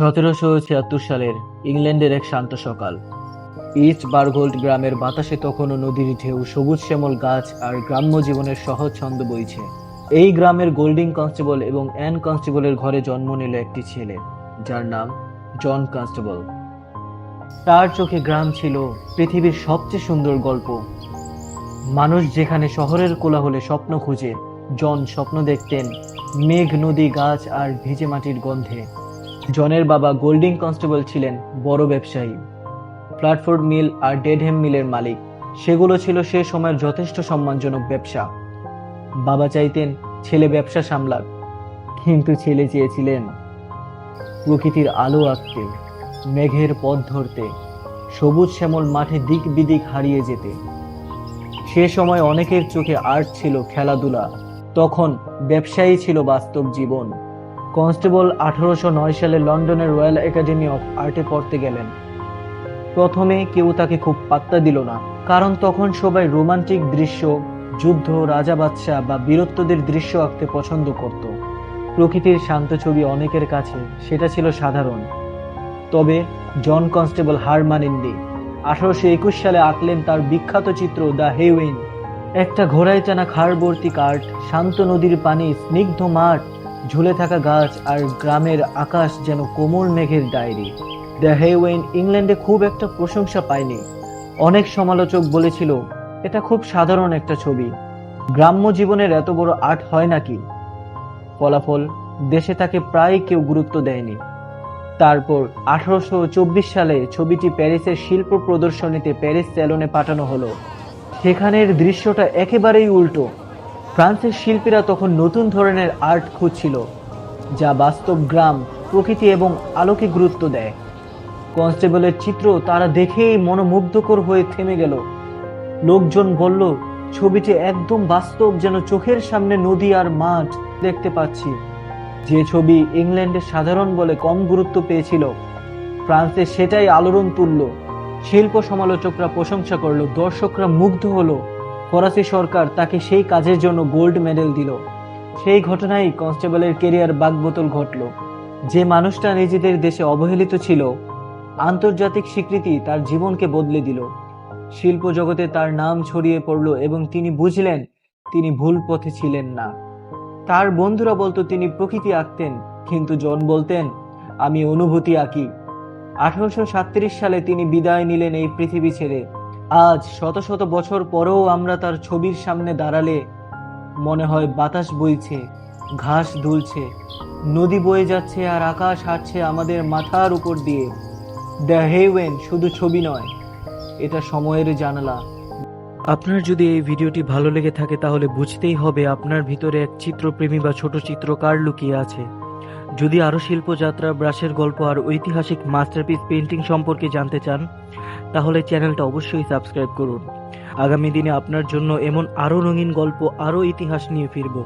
সতেরোশো ছিয়াত্তর সালের ইংল্যান্ডের এক শান্ত সকাল। ইস্ট বারগোল্ড গ্রামের বাতাসে তখনও নদীর ঢেউ, সবুজ শ্যামল গাছ আর গ্রাম্য জীবনের সহজ ছন্দ বইছে। এই গ্রামের গোল্ডিং কনস্টেবল এবং অ্যান কনস্টেবলের ঘরে জন্ম নিল একটি ছেলে, যার নাম জন কনস্টেবল। তার চোখে গ্রাম ছিল পৃথিবীর সবচেয়ে সুন্দর গল্প। মানুষ যেখানে শহরের কোলাহলে স্বপ্ন খুঁজে, জন স্বপ্ন দেখতেন মেঘ, নদী, গাছ আর ভিজে মাটির গন্ধে। জনের বাবা গোল্ডিং কনস্টেবল ছিলেন বড় ব্যবসায়ী। প্ল্যাটফোর্ড মিল আর ডেডহেম মিলের মালিক। সেগুলো ছিল সে সময়ের যথেষ্ট সম্মানজনক ব্যবসা। বাবা চাইতেন ছেলে ব্যবসা সামলাক, কিন্তু ছেলে চেয়েছিলেন প্রকৃতির আলো আঁকতে, মেঘের পথ ধরতে, সবুজ শ্যামল মাঠে দিক বিদিক হারিয়ে যেতে। সে সময় অনেকের চোখে আর্ট ছিল খেলাধুলা, তখন ব্যবসায়ী ছিল বাস্তব জীবন। কনস্টেবল আঠারোশো নয় সালে লন্ডনের রয়্যাল একাডেমি অফ আর্টে পড়তে গেলেন। প্রথমে কেউ তাকে খুব পাত্তা দিল না, কারণ তখন সবাই রোমান্টিক দৃশ্য, যুদ্ধ, রাজা বাদশাহ বা বীরত্বদের দৃশ্য আঁকতে পছন্দ করত। প্রকৃতির শান্ত ছবি অনেকের কাছে সেটা ছিল সাধারণ। তবে জন কনস্টেবল হার মানেননি আঠারোশো একুশ সালে আঁকলেন তার বিখ্যাত চিত্র দ্য হেউইন একটা ঘোড়ায় টানা খাড়বর্তী কাঠ শান্ত নদীর পানি, স্নিগ্ধ মাঠ ঝুলে থাকা গাছ আর গ্রামের আকাশ যেন কোমল মেঘের ডায়েরি। দ্য হেওয়েন ইংল্যান্ডে খুব একটা প্রশংসা পায়নি। অনেক সমালোচক বলেছিল, এটা খুব সাধারণ একটা ছবি। গ্রাম্য জীবনের এত বড় আর্ট হয় নাকি? ফলাফল, দেশে তাকে প্রায় কেউ গুরুত্ব দেয়নি। তারপর, আঠারোশো চব্বিশ সালে ছবিটি প্যারিসের শিল্প প্রদর্শনীতে প্যারিস স্যালনে পাঠানো হলো। সেখানের দৃশ্যটা একেবারেই উল্টো। ফ্রান্সের শিল্পীরা তখন নতুন ধরনের আর্ট খুঁজছিল, যা বাস্তব গ্রাম, প্রকৃতি এবং আলোকে গুরুত্ব দেয়। কনস্টেবলের চিত্র তারা দেখেই মনোমুগ্ধকর হয়ে থেমে গেল। লোকজন বলল, ছবিটি একদম বাস্তব, যেন চোখের সামনে নদী আর মাঠ দেখতে পাচ্ছি। যে ছবি ইংল্যান্ডে সাধারণ বলে কম গুরুত্ব পেয়েছিল। ফ্রান্সে সেটাই আলোড়ন তুলল। শিল্প সমালোচকরা প্রশংসা করল, দর্শকরা মুগ্ধ হলো। ফরাসি সরকার তাকে সেই কাজের জন্য গোল্ড মেডেল দিল। সেই ঘটনায় কনস্টেবলের কেরিয়ার বাগবোতল ঘটল। যে মানুষটা নিজেদের দেশে অবহেলিত ছিল, আন্তর্জাতিক স্বীকৃতি তার জীবনকে বদলে দিল। শিল্প জগতে তার নাম ছড়িয়ে পড়ল এবং তিনি বুঝলেন, তিনি ভুল পথে ছিলেন না। তার বন্ধুরা বলতো, তিনি প্রকৃতি আঁকতেন, কিন্তু জন বলতেন, আমি অনুভূতি আঁকি। আঠারোশো সালে তিনি বিদায় নিলেন এই পৃথিবী ছেড়ে। আজ শত শত বছর পরেও আমরা তার ছবির সামনে দাঁড়ালে মনে হয় বাতাস বইছে, ঘাস দুলছে, নদী বয়ে যাচ্ছে আর আকাশ হাঁটছে আমাদের মাথার উপর দিয়ে। দ্য হেওয়েন শুধু ছবি নয়, এটা সময়ের জানালা। আপনার যদি এই ভিডিওটি ভালো লেগে থাকে তাহলে বুঝতেই হবে আপনার ভিতরে এক চিত্রপ্রেমী বা ছোট চিত্রকার লুকিয়ে আছে। যদি আরও শিল্পযাত্রা, ব্রাশের গল্প আর ঐতিহাসিক মাস্টারপিস পেন্টিং সম্পর্কে জানতে চান তাহলে চ্যানেলটা অবশ্যই সাবস্ক্রাইব করুন। আগামী দিনে আপনার জন্য এমন আরও রঙিন গল্প, আরও ইতিহাস নিয়ে ফিরবো।